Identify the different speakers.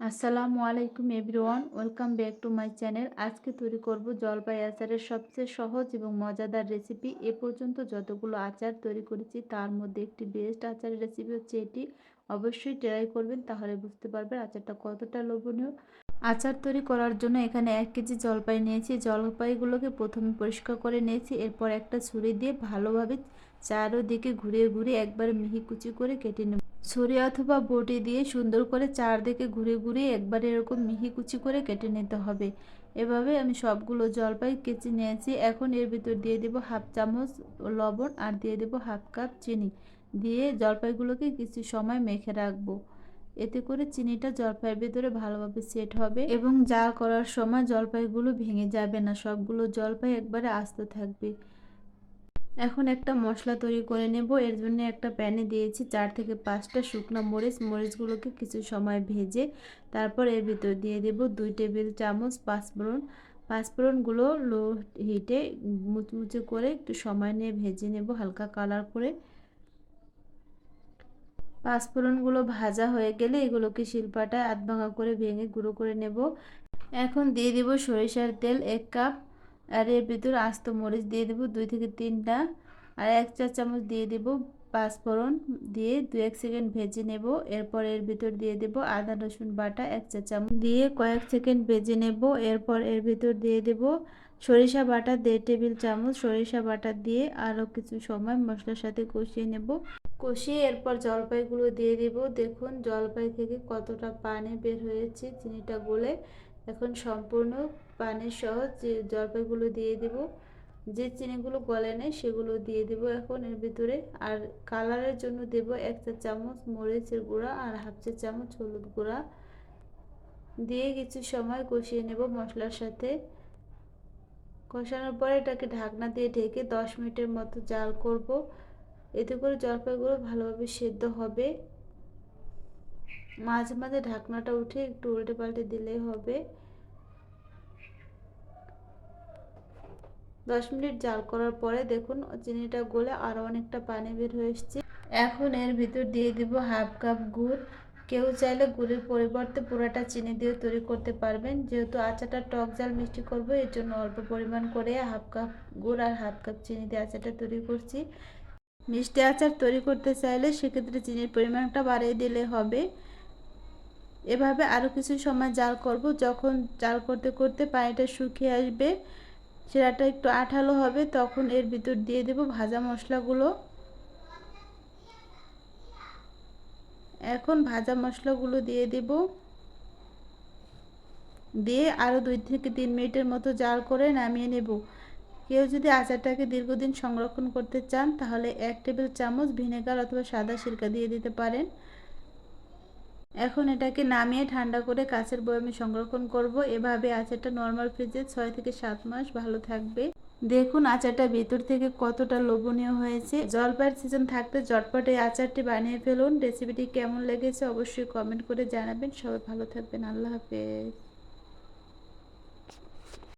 Speaker 1: আসসালামু আলাইকুম everyone, welcome back to my channel. আজকে তৈরি করব জলপাই আচারের সবচেয়ে সহজ এবং মজাদার রেসিপি। এ পর্যন্ত যতগুলো আচার তৈরি করেছি, তার মধ্যে একটি বেস্ট আচারের রেসিপি হচ্ছে এটি। অবশ্যই ট্রাই করবেন, তাহলে বুঝতে পারবেন আচারটা কতটা লোভনীয়। আচার তৈরি করার জন্য এখানে এক কেজি জলপাই নিয়েছি। জলপাইগুলোকে প্রথমে পরিষ্কার করে নিয়েছি, এরপর একটা ছুরি দিয়ে ভালোভাবে চারোদিকে ঘুরিয়ে ঘুরিয়ে একবার মিহি কুচি করে কেটে নেব। ছুরি অথবা বটি দিয়ে সুন্দর করে চারদিকে ঘুরে ঘুরে একবার এরকম মিহি কুচি করে কেটে নিতে হবে। এভাবে আমি সবগুলো জলপাই কেচে নিয়েছি। এখন এর ভিতর দিয়ে দেব হাফ চামচ লবণ আর দিয়ে দেব হাফ কাপ চিনি। দিয়ে জলপাইগুলোকে কিছু সময় মেখে রাখব। এতে করে চিনিটা জলপাইয়ের ভিতরে ভালোভাবে সেট হবে এবং জাল করার সময় জলপাইগুলো ভেঙে যাবে না। সবগুলো জলপাই একবারে আস্ত থাকবে। এখন একটা মশলা তৈরি করে নেব। এর জন্য একটা প্যানে দিয়েছি চার থেকে পাঁচটা শুকনো মরিচ। মরিচগুলোকে কিছু সময় ভেজে তারপর এর ভিতর দিয়ে দেব দুই টেবিল চামচ পাঁচফোড়ন। পাঁচফোড়নগুলো লো হিটে মুচমুচে করে একটু সময় নিয়ে ভেজে নেব হালকা কালার করে। পাঁচফোড়নগুলো ভাজা হয়ে গেলে এগুলোকে শিলপাটায় আধ ভাঙা করে ভেঙে গুঁড়ো করে নেব। এখন দিয়ে দেব সরিষার তেল এক কাপ। আর এর ভিতর আস্ত মরিচ দিয়ে দেবো দুই থেকে তিনটা আর এক চা চামচ দিয়ে দেব পাঁচফোড়ন দিয়ে দু এক সেকেন্ড ভেজে নেব। এরপর এর ভিতর দিয়ে দেব আদা, রসুন বাটা এক চা চামচ দিয়ে কয়েক সেকেন্ড ভেজে নেব। এরপর এর ভিতর দিয়ে দেব সরিষা বাটা দেড় টেবিল চামচ সরিষা বাটা দিয়ে আরও কিছু সময় মশলার সাথে কষিয়ে নেব। কষিয়ে এরপর জলপাইগুলো দিয়ে দেব। দেখুন, জলপাই থেকে কতটা পানি বের হয়েছে, চিনিটা গলে এখন সম্পূর্ণ পানির সহ যে জলপাইগুলো দিয়ে দেব, যে চিনিগুলো গলে নেয় সেগুলো দিয়ে দেব এখন এর ভিতরে। আর কালারের জন্য দেব এক চা চামচ মরিচের গুঁড়া আর হাফ চা চামচ হলুদ গুঁড়া। দিয়ে কিছু সময় কষিয়ে নেব মশলার সাথে। কষানোর পরে এটাকে ঢাকনা দিয়ে ঢেকে দশ মিনিটের মতো জাল করব। এতে করে জলপাইগুলো ভালোভাবে সেদ্ধ হবে। মাঝে মাঝে ঢাকনাটা উঠে একটু উল্টে পাল্টে দিলেই হবে। দশ মিনিট জাল করার পরে দেখুন চিনিটা গলে আরও অনেকটা পানি বের হয়ে এসছে। এখন এর ভিতর দিয়ে দিব হাফ কাপ গুড়। কেউ চাইলে গুড়ের পরিবর্তে পুরাটা চিনি দিয়ে তৈরি করতে পারবেন। যেহেতু আচাটা টক জাল মিষ্টি করব, এর জন্য অল্প পরিমাণ করে হাফ কাপ গুড় আর হাফ কাপ চিনি দিয়ে আচাটা তৈরি করছি। মিষ্টি আচার তৈরি করতে চাইলে সেক্ষেত্রে চিনির পরিমাণটা বাড়িয়ে দিলে হবে। এভাবে আরও কিছু সময় জাল করব। যখন জাল করতে করতে পানিটা শুকিয়ে আসবে, সেরাটা একটু আঠালো হবে, তখন এর ভিতর দিয়ে দেব ভাজা মশলাগুলো। এখন ভাজা মশলাগুলো দিয়ে দেব। দিয়ে আরও দুই থেকে তিন মিনিটের মতো জাল করে নামিয়ে নেব। কেউ যদি আচারটাকে দীর্ঘদিন সংরক্ষণ করতে চান, তাহলে এক টেবিল চামচ ভিনেগার অথবা সাদা সিরকা দিয়ে দিতে পারেন। এখন এটাকে নামিয়ে ঠান্ডা করে কাছের বয়ামে সংরক্ষণ করব। এভাবে আচারটা নর্মাল ফ্রিজে ছয় থেকে সাত মাস ভালো থাকবে। দেখুন আচারটা ভেতর থেকে কতটা লোভনীয় হয়েছে। জলপাইয়ের সিজন থাকতে জটপট আচারটি বানিয়ে ফেলুন। রেসিপিটি কেমন লেগেছে অবশ্যই কমেন্ট করে জানাবেন। সবাই ভালো থাকবেন। আল্লাহ হাফেজ।